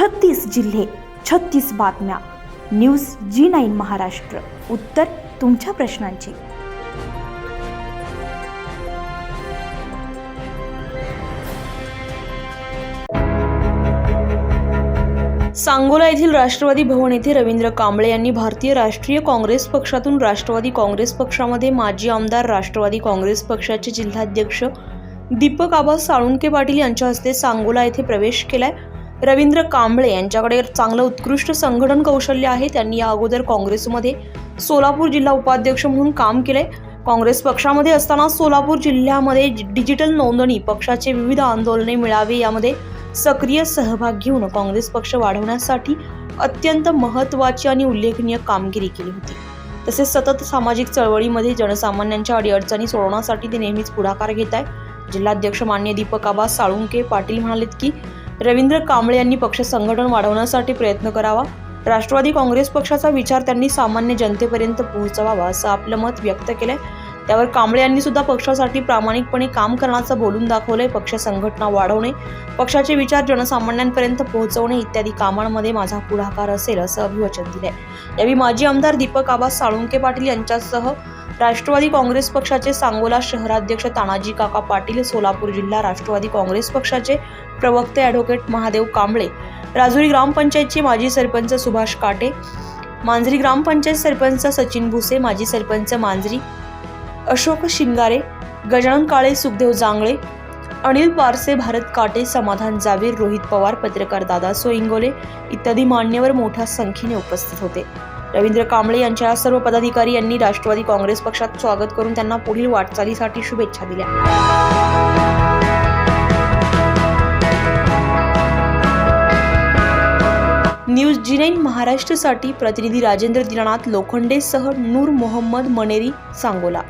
छत्तीस जिल्हे छत्तीस बातम्या. News G nine Maharashtra. उत्तर तुमच्या प्रश्नांची. सांगोला येथील राष्ट्रवादी भवन येथे रवींद्र कांबळे यांनी भारतीय राष्ट्रीय काँग्रेस पक्षातून राष्ट्रवादी काँग्रेस पक्षामध्ये माजी आमदार राष्ट्रवादी काँग्रेस पक्षाचे जिल्हाध्यक्ष दीपक आबा साळुंके पाटील यांच्या हस्ते सांगोला येथे प्रवेश केलाय. रवींद्र कांबळे यांच्याकडे चांगलं उत्कृष्ट संघटन कौशल्य आहे. त्यांनी या अगोदर काँग्रेसमध्ये सोलापूर जिल्हा उपाध्यक्ष म्हणून काम केलंय. काँग्रेस पक्षामध्ये असताना सोलापूर जिल्ह्यामध्ये डिजिटल नोंदणी पक्षाचे विविध आंदोलने मिळावे यामध्ये सक्रिय सहभाग घेऊन काँग्रेस पक्ष वाढवण्यासाठी अत्यंत महत्त्वाची आणि उल्लेखनीय कामगिरी केली होती. तसेच सतत सामाजिक चळवळीमध्ये जनसामान्यांच्या अडीअडचणी सोडवण्यासाठी ते नेहमीच पुढाकार घेत आहे जिल्हाध्यक्ष मान्य दीपक आबा साळुंके पाटील म्हणालेत की रवींद्र कांबळे यांनी पक्ष संघटन वाढवण्यासाठी प्रयत्न करावा. राष्ट्रवादी काँग्रेस पक्षाचा विचार त्यांनी सामान्य जनतेपर्यंत पोहोचवावा असं आपलं मत व्यक्त केलंय. त्यावर कांबळे यांनी सुद्धा पक्षासाठी प्रामाणिकपणे काम करण्याचं बोलून दाखवलंय पक्ष संघटना वाढवणे पक्षाचे विचार जनसामान्यांपर्यंत पोहोचवणे इत्यादी कामांमध्ये माझा पुढाकार असेल असं अभिवचन दिलंय. यावेळी माजी आमदार दीपक आबा साळुंके पाटील यांच्यासह राष्ट्रवादी काँग्रेस पक्षाचे सांगोला शहराध्यक्ष तानाजी काका पाटील सोलापूर जिल्हा राष्ट्रवादी काँग्रेस पक्षाचे प्रवक्ते ॲडव्होकेट महादेव कांबळे राजुरी ग्रामपंचायतचे माजी सरपंच सुभाष काटे मांजरी ग्रामपंचायत सरपंच सचिन भुसे माजी सरपंच मांजरी अशोक शिंगारे गजानन काळे सुखदेव जांगळे अनिल पारसे भारत काटे समाधान जावीर रोहित पवार पत्रकार दादा सोईंगोले इत्यादी मान्यवर मोठ्या संख्येने उपस्थित होते. रवींद्र कांबळे यांच्या सर्व पदाधिकारी यांनी राष्ट्रवादी काँग्रेस पक्षात स्वागत करून त्यांना पुढील वाटचालीसाठी शुभेच्छा दिल्या. न्यूज जी नाईन महाराष्ट्रसाठी प्रतिनिधी राजेंद्र दिनानाथ लोखंडेसह नूर मोहम्मद मनेरी सांगोला.